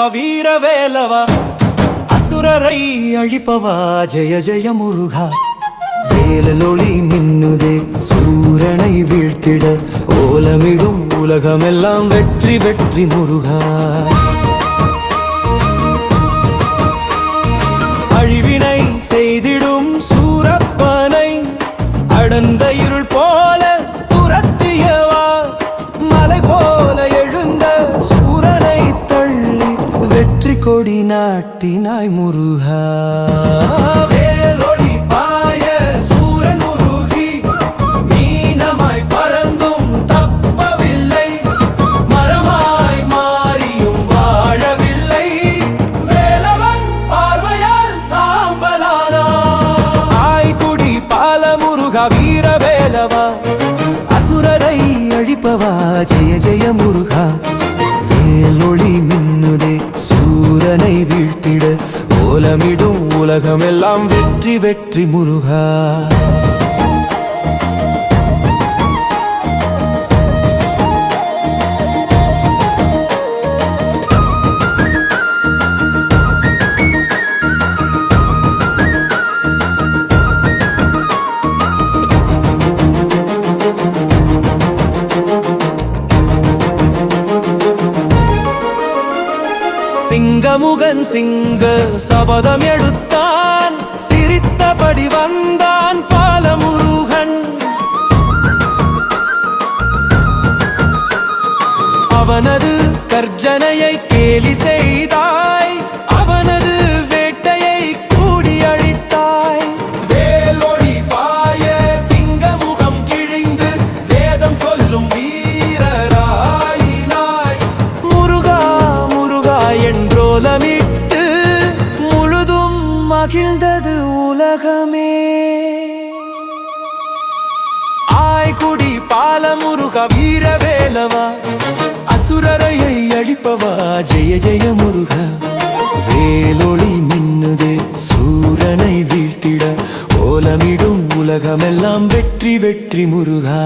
முருக வீர வேலவா அசுரரை அழிப்பவா? ஜெய ஜெய முருகா. வேலலொளி மின்னுதே சூரனை வீழ்த்திட ஓலமிடும் உலகமெல்லாம் வெற்றி வெற்றி முருகா. கொடி நாட்டினாய் முருகா. வேலொளி பாய சூரன் உருகி மீனமாய் பறந்தும் தப்பவில்லை. மரமாய் மாறியும் வாழவில்லை. வேலவன் பார்வையால் சாம்பலானா. ஆய்குடி பாலமுருகா வீர வேலவா. அசுரரை அழிப்பவா ஜெய ஜெய முருகா. வேலொளி கோலமிடும் உலகமெல்லாம் வெற்றி வெற்றி முருகா. சிங்கமுகன் சிங்க சபதம் எடுத்தான் சிரித்தபடி வந்தான். உலகமே. ஆய்குடி பாலமுருக வீரவேலவா அசுரரையை அழிப்பவா ஜெய ஜெய முருக. வேலொளி மின்னுதே சூரனை வீழ்த்திட ஓலமிடும் உலகமெல்லாம் வெற்றி வெற்றி முருகா.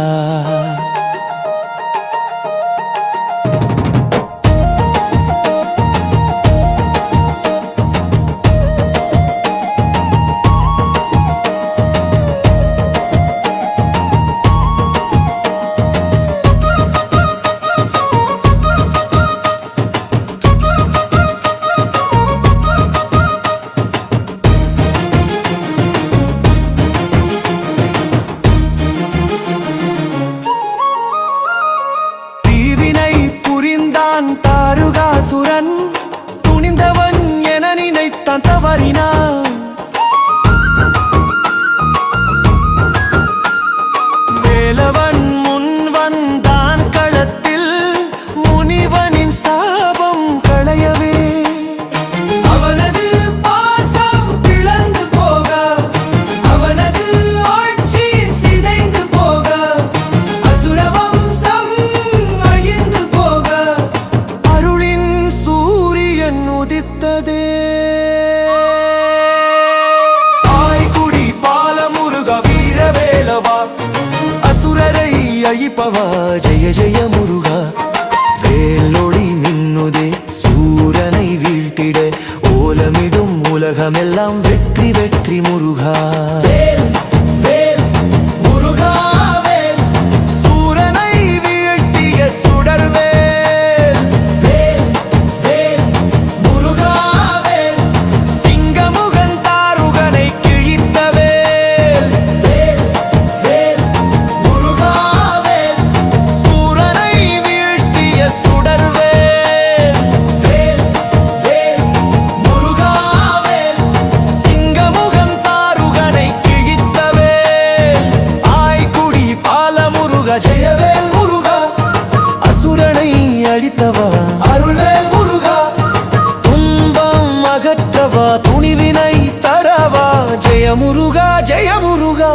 நினைத்தான் தவறினான் வேலவன் முன் வந்தான் களத்தில் முனிவனின் சாபம் களையவே. அவனது பாசம் பிளந்து போக அவனது ஆட்சி சிதைந்து போக அசுர வம்சம் அழிந்து போக. அருளின் சூரியன் உதித்ததே. அழிப்பவா ஜெய ஜெய முருகா. வேலொளி மின்னுதே சூரனை வீழ்த்திட. ஓலமிடும் உலகமெல்லாம் வெற்றி வெற்றி முருகா. அளித்தவா அருளே முருகா துன்பம் அகற்றவா? துணிவினை தரவா? ஜெய முருகா ஜெய முருகா